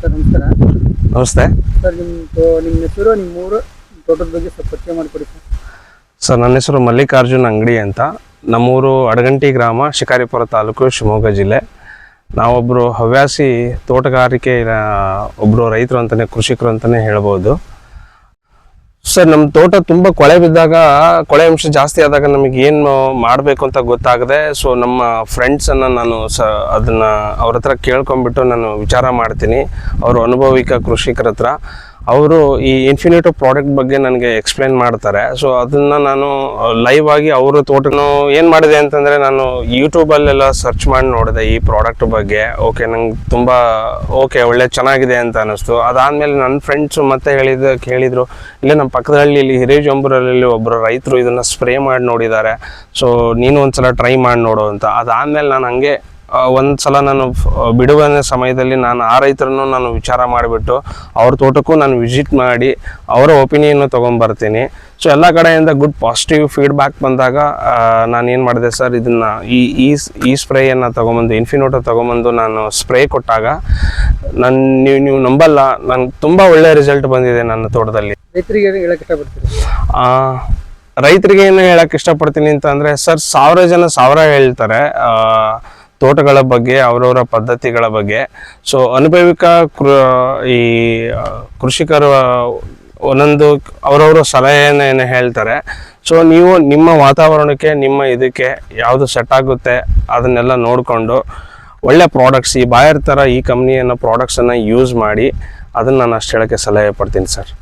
Sir ನಮಸ್ಕಾರ. ನಮಸ್ತೆ. Sir ನಿಮ್ಮ ನಿಮ್ಮ ಹೆಸರು ನಿಮ್ಮ ಊರು ತೋಟದ ಬಗ್ಗೆ ಸ್ವಲ್ಪ ಪರಿಚಯ ಮಾಡಿಕೊಡಿ ಸರ್. ಸರ್ ನನ್ನ ಹೆಸರು ಮಲ್ಲಿಕಾರ್ಜುನ್ ಅಂಗಡಿ ಅಂತ. ನಮ್ಮೂರು ಅಡಗಂಟಿ ಗ್ರಾಮ ಶಿಕಾರಿಪುರ ತಾಲೂಕು ಶಿವಮೊಗ್ಗ ಜಿಲ್ಲೆ. ನಾವೊಬ್ಬರು ಹವ್ಯಾಸಿ ತೋಟಗಾರಿಕೆ ಒಬ್ಬರು ರೈತರು ಅಂತಲೇ ಕೃಷಿಕರು ಅಂತಲೇ ಹೇಳ್ಬೋದು. ಸರ್ ನಮ್ಮ ತೋಟ ತುಂಬ ಕೊಳೆ ಬಿದ್ದಾಗ, ಕೊಳೆ ಅಂಶ ಜಾಸ್ತಿ ಆದಾಗ ನಮಗೆ ಏನು ಮಾಡಬೇಕು ಅಂತ ಗೊತ್ತಾಗದೆ ಸೊ ನಮ್ಮ ಫ್ರೆಂಡ್ಸನ್ನು ನಾನು ಸ, ಅದನ್ನು ಅವ್ರ ಹತ್ರ ಕೇಳ್ಕೊಂಬಿಟ್ಟು ನಾನು ವಿಚಾರ ಮಾಡ್ತೀನಿ. ಅವರು ಅನುಭವಿಕ ಕೃಷಿಕರ ಹತ್ರ. ಅವರು ಈ ಇನ್ಫಿನಿಟೋ ಪ್ರಾಡಕ್ಟ್ ಬಗ್ಗೆ ನನಗೆ ಎಕ್ಸ್ಪ್ಲೈನ್ ಮಾಡ್ತಾರೆ. ಸೊ ಅದನ್ನು ನಾನು ಲೈವ್ ಆಗಿ ಅವರ ತೋಟನು ಏನು ಮಾಡಿದೆ ಅಂತಂದರೆ ನಾನು ಯೂಟ್ಯೂಬಲ್ಲೆಲ್ಲ ಸರ್ಚ್ ಮಾಡಿ ನೋಡಿದೆ ಈ ಪ್ರಾಡಕ್ಟ್ ಬಗ್ಗೆ. ಓಕೆ ನಂಗೆ ತುಂಬ ಓಕೆ ಒಳ್ಳೆ ಚೆನ್ನಾಗಿದೆ ಅಂತ ಅನ್ನಿಸ್ತು. ಅದಾದಮೇಲೆ ನನ್ನ ಫ್ರೆಂಡ್ಸು ಮತ್ತೆ ಹೇಳಿದ, ಕೇಳಿದರು, ಇಲ್ಲೇ ನಮ್ಮ ಪಕ್ಕದ ಹಳ್ಳಿಯಲ್ಲಿ ಹಿರೇಜಂಬೂರಲ್ಲಿ ಒಬ್ಬರು ರೈತರು ಇದನ್ನು ಸ್ಪ್ರೇ ಮಾಡಿ ನೋಡಿದ್ದಾರೆ. ಸೊ ನೀನು ಒಂದ್ಸಲ ಟ್ರೈ ಮಾಡಿ ನೋಡು ಅಂತ. ಅದಾದಮೇಲೆ ನಾನು ಹಂಗೆ ಒಂದ್ ಸಲ ನಾನು ಬಿಡುವ ಬಿಡುವಿನ ಸಮಯದಲ್ಲಿ ನಾನು ಆ ರೈತರನ್ನು ನಾನು ವಿಚಾರ ಮಾಡಿಬಿಟ್ಟು ಅವ್ರ ತೋಟಕ್ಕೂ ನಾನು ವಿಸಿಟ್ ಮಾಡಿ ಅವರ ಒಪಿನಿಯನ್ನು ತೊಗೊಂಬರ್ತೀನಿ. ಸೊ ಎಲ್ಲ ಕಡೆಯಿಂದ ಗುಡ್ ಪಾಸಿಟಿವ್ ಫೀಡ್ಬ್ಯಾಕ್ ಬಂದಾಗ ನಾನು ಏನು ಮಾಡಿದೆ ಸರ್ ಇದನ್ನು ಈ ಈ ಈ ಸ್ಪ್ರೇಯನ್ನು ತೊಗೊಂಬಂದು ಇನ್ಫಿನೋಟೋ ತೊಗೊಂಬಂದು ನಾನು ಸ್ಪ್ರೇ ಕೊಟ್ಟಾಗ ನನ್ನ ನೀವು ನೀವು ನಂಬಲ್ಲ ನನಗೆ ತುಂಬ ಒಳ್ಳೆಯ ರಿಸಲ್ಟ್ ಬಂದಿದೆ ನನ್ನ ತೋಟದಲ್ಲಿ. ರೈತರಿಗೆ ಹೇಳಕ್ಕೆ ಆ, ರೈತರಿಗೆ ಏನು ಹೇಳಕ್ಕೆ ಇಷ್ಟಪಡ್ತೀನಿ ಅಂತ ಅಂದ್ರೆ ಸರ್ ಸಾವಿರ ಜನ ಸಾವಿರ ಹೇಳ್ತಾರೆ. ಆ, ತೋಟಗಳ ಬಗ್ಗೆ, ಅವರವರ ಪದ್ಧತಿಗಳ ಬಗ್ಗೆ. ಸೊ ಅನುಭವಿಕ ಕೃ, ಈ ಕೃಷಿಕರು ಒಂದೊಂದು ಅವರವರ ಸಲಹೆಯನ್ನು ಹೇಳ್ತಾರೆ. ಸೊ ನೀವು ನಿಮ್ಮ ವಾತಾವರಣಕ್ಕೆ, ನಿಮ್ಮ ಇದಕ್ಕೆ ಯಾವುದು ಸೆಟ್ ಆಗುತ್ತೆ ಅದನ್ನೆಲ್ಲ ನೋಡಿಕೊಂಡು, ಒಳ್ಳೆ ಪ್ರಾಡಕ್ಟ್ಸ್ ಈ ಬಾಯರ್ ಥರ ಈ ಕಂಪ್ನಿಯನ್ನು ಪ್ರಾಡಕ್ಟ್ಸನ್ನು ಯೂಸ್ ಮಾಡಿ, ಅದನ್ನು ನಾನು ಅಷ್ಟು ಹೇಳೋಕ್ಕೆ ಸಲಹೆ ಪಡ್ತೀನಿ ಸರ್.